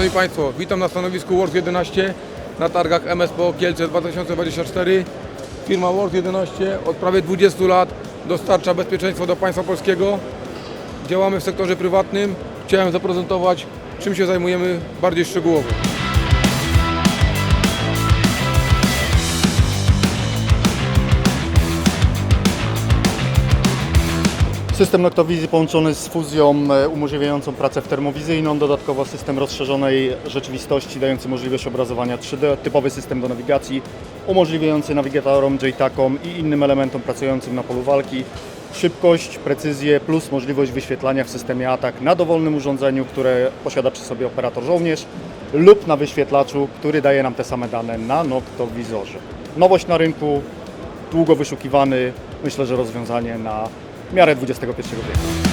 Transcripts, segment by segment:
Szanowni Państwo, witam na stanowisku Wars 11 na targach MSPO Kielce 2024. Firma Wars 11 od prawie 20 lat dostarcza bezpieczeństwo do państwa polskiego. Działamy w sektorze prywatnym. Chciałem zaprezentować, czym się zajmujemy bardziej szczegółowo. System noktowizji połączony z fuzją e, umożliwiającą pracę w termowizyjną, dodatkowo system rozszerzonej rzeczywistości dający możliwość obrazowania 3D, typowy system do nawigacji umożliwiający nawigatorom, JTAGom i innym elementom pracującym na polu walki szybkość, precyzję plus możliwość wyświetlania w systemie atak na dowolnym urządzeniu, które posiada przy sobie operator żołnierz lub na wyświetlaczu, który daje nam te same dane na noktowizorze. Nowość na rynku, długo wyszukiwany, myślę, że rozwiązanie na miarę XXI wieku.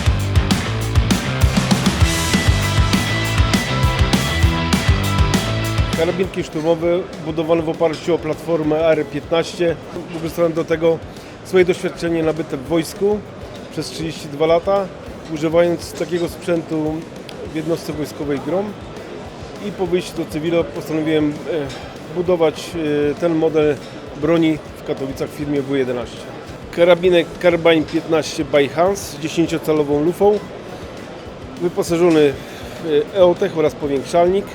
Karabinki szturmowe budowane w oparciu o platformę AR-15. Wykorzystałem do tego swoje doświadczenie nabyte w wojsku przez 32 lata, używając takiego sprzętu w jednostce wojskowej GROM. I po wyjściu do cywilu postanowiłem e, budować e, ten model broni w Katowicach w firmie W11. Karabinek Carbine 15 by Hans z 10-calową lufą, wyposażony w e, EOTech oraz powiększalnik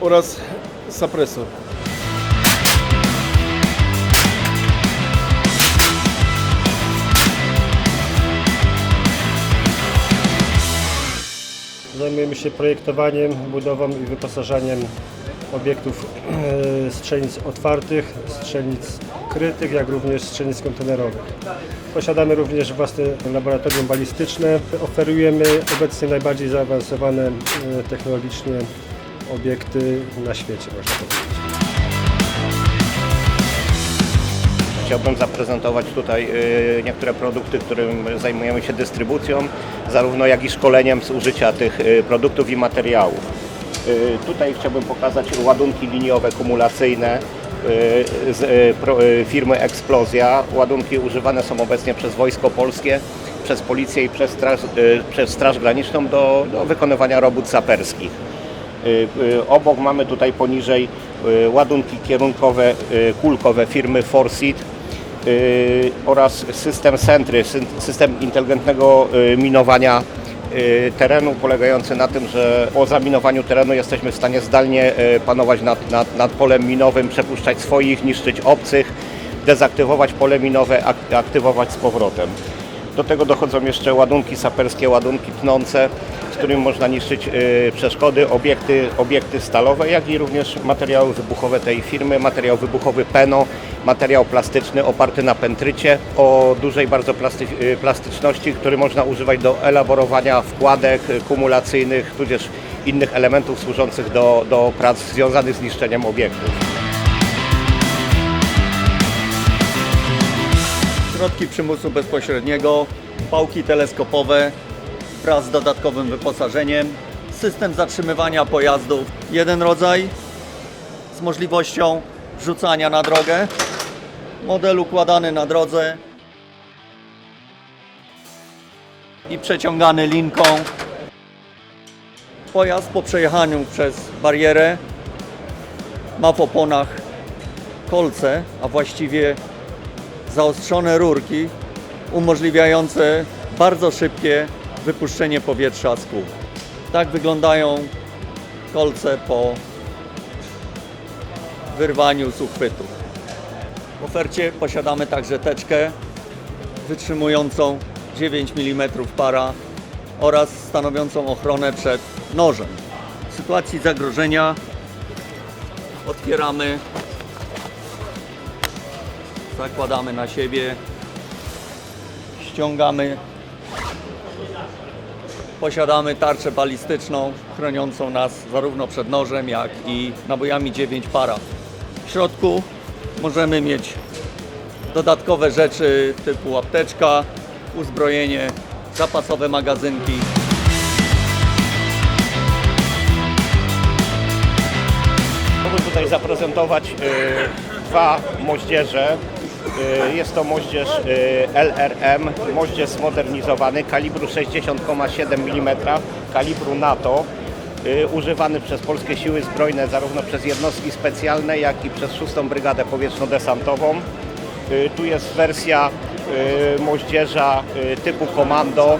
oraz sapresor. Zajmujemy się projektowaniem, budową i wyposażaniem obiektów e, strzelnic otwartych, strzelnic krytych, jak również strzelnic kontenerowych. Posiadamy również własne laboratorium balistyczne. Oferujemy obecnie najbardziej zaawansowane e, technologicznie obiekty na świecie, można powiedzieć. Chciałbym zaprezentować tutaj y, niektóre produkty, którym zajmujemy się dystrybucją, zarówno jak i szkoleniem z użycia tych y, produktów i materiałów. Tutaj chciałbym pokazać ładunki liniowe kumulacyjne z y, y, firmy Eksplozja. Ładunki używane są obecnie przez Wojsko Polskie, przez Policję i przez Straż, y, przez Straż Graniczną do, do wykonywania robót saperskich. Y, y, Obok mamy tutaj poniżej y, ładunki kierunkowe, y, kulkowe firmy Forsit y, oraz system Sentry, system inteligentnego y, minowania y, terenu polegający na tym, że po zaminowaniu terenu jesteśmy w stanie zdalnie y, panować nad, nad, nad polem minowym, przepuszczać swoich, niszczyć obcych, dezaktywować pole minowe, ak- aktywować z powrotem. Do tego dochodzą jeszcze ładunki saperskie, ładunki tnące, z którymi można niszczyć y, przeszkody, obiekty, obiekty stalowe, jak i również materiały wybuchowe tej firmy, materiał wybuchowy Peno, materiał plastyczny oparty na pentrycie o dużej bardzo plasty, y, plastyczności, który można używać do elaborowania wkładek kumulacyjnych, tudzież innych elementów służących do, do prac związanych z niszczeniem obiektów. środki przymusu bezpośredniego, pałki teleskopowe wraz z dodatkowym wyposażeniem, system zatrzymywania pojazdów, jeden rodzaj z możliwością wrzucania na drogę, model układany na drodze i przeciągany linką. Pojazd po przejechaniu przez barierę ma w oponach kolce, a właściwie zaostrzone rurki umożliwiające bardzo szybkie wypuszczenie powietrza z kół. Tak wyglądają kolce po wyrwaniu z uchwytu. W ofercie posiadamy także teczkę wytrzymującą 9 mm para oraz stanowiącą ochronę przed nożem. W sytuacji zagrożenia otwieramy zakładamy na siebie, ściągamy. Posiadamy tarczę balistyczną chroniącą nas zarówno przed nożem, jak i nabojami 9 para. W środku możemy mieć dodatkowe rzeczy typu apteczka, uzbrojenie, zapasowe magazynki. Chciałbym tutaj zaprezentoać y, dwa moździerze. Y, jest to moździerz y, LRM, moździerz zmodernizowany kalibru 60,7 mm, kalibru NATO. y, używany przez polskie siły zbrojne zarówno przez jednostki specjalne, jak i przez 6 Brygadę Powietrzno-Desantową. Tu jest wersja moździerza typu komando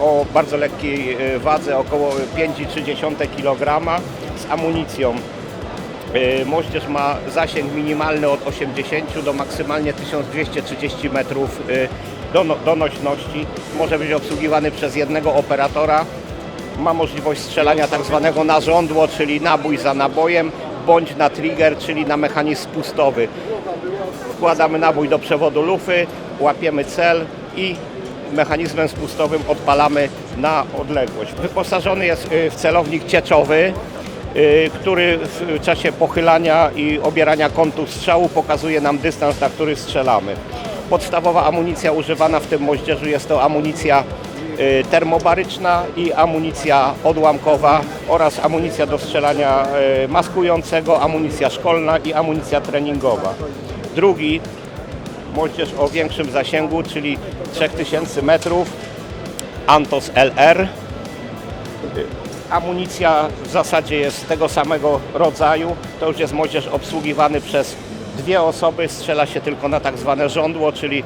o bardzo lekkiej wadze, około 5,3 kg z amunicją Moździerz ma zasięg minimalny od 80 do maksymalnie 1230 metrów dono- donośności. Może być obsługiwany przez jednego operatora. Ma możliwość strzelania tak zwanego na żądło, czyli nabój za nabojem, bądź na trigger, czyli na mechanizm spustowy. Wkładamy nabój do przewodu lufy, łapiemy cel i mechanizmem spustowym odpalamy na odległość. Wyposażony jest y, w celownik cieczowy, który w czasie pochylania i obierania kątu strzału pokazuje nam dystans, na który strzelamy. Podstawowa amunicja używana w tym moździerzu jest to amunicja y, termobaryczna i amunicja odłamkowa oraz amunicja do strzelania y, maskującego, amunicja szkolna i amunicja treningowa. Drugi moździerz o większym zasięgu, czyli 3000 metrów, Antos LR. Amunicja w zasadzie jest tego samego rodzaju. To już jest moździerz obsługiwany przez dwie osoby. Strzela się tylko na tak zwane żądło, czyli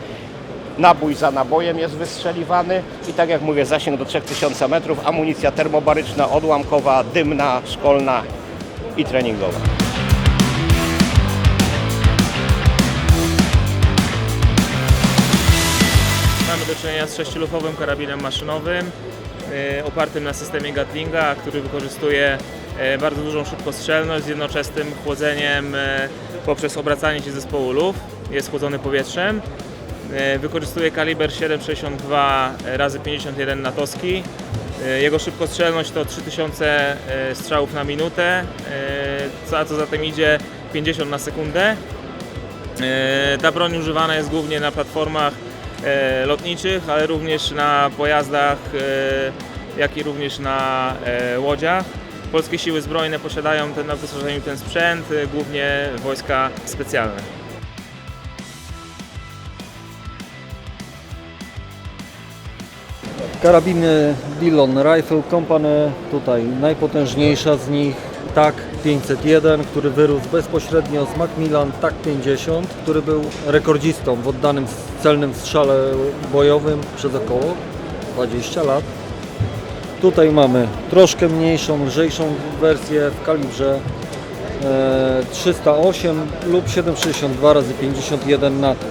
nabój za nabojem jest wystrzeliwany. I tak jak mówię, zasięg do 3000 metrów. Amunicja termobaryczna, odłamkowa, dymna, szkolna i treningowa. Mamy do czynienia z sześciolufowym karabinem maszynowym opartym na systemie Gatlinga, który wykorzystuje e, bardzo dużą szybkostrzelność z jednoczesnym chłodzeniem e, poprzez obracanie się zespołu luf. Jest chłodzony powietrzem. E, Wykorzystuje kaliber 7,62 razy 51 natowski. E, Jego szybkostrzelność to 3000 e, strzałów na minutę, e, a co za tym idzie 50 na sekundę. E, Ta broń używana jest głównie na platformach e, lotniczych, ale również na pojazdach, e, jak i również na e, łodziach. Polskie siły zbrojne posiadają ten, na wyposażeniu ten sprzęt, e, głównie wojska specjalne. Karabiny Dillon Rifle Company, tutaj najpotężniejsza z nich TAC 501, który wyrósł bezpośrednio z Macmillan TAC 50, który był rekordzistą w oddanym celnym strzale bojowym przez około 20 lat. Tutaj mamy troszkę mniejszą, lżejszą wersję w kalibrze e, 308 lub 7,62 razy 51 NATO.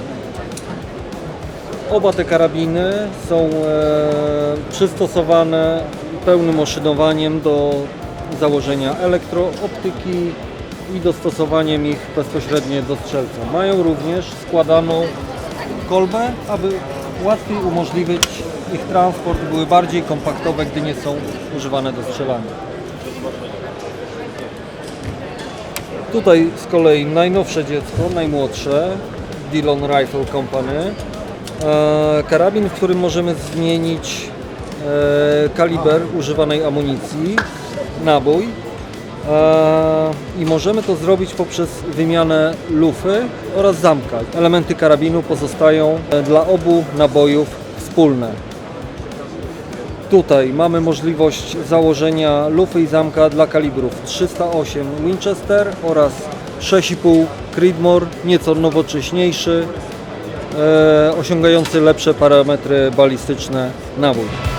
Oba te karabiny są e, przystosowane pełnym oszynowaniem do założenia elektrooptyki i dostosowaniem ich bezpośrednio do strzelca. Mają również składaną kolbę, aby łatwiej umożliwić ich transport były bardziej kompaktowe, gdy nie są używane do strzelania. Tutaj z kolei najnowsze dziecko, najmłodsze, Dillon Rifle Company. E, karabin, w którym możemy zmienić e, kaliber używanej amunicji, nabój e, i możemy to zrobić poprzez wymianę lufy oraz zamka. Elementy karabinu pozostają e, dla obu nabojów wspólne. Tutaj mamy możliwość założenia lufy i zamka dla kalibrów 308 Winchester oraz 6,5 Creedmoor, nieco nowocześniejszy, e, osiągający lepsze parametry balistyczne nabój.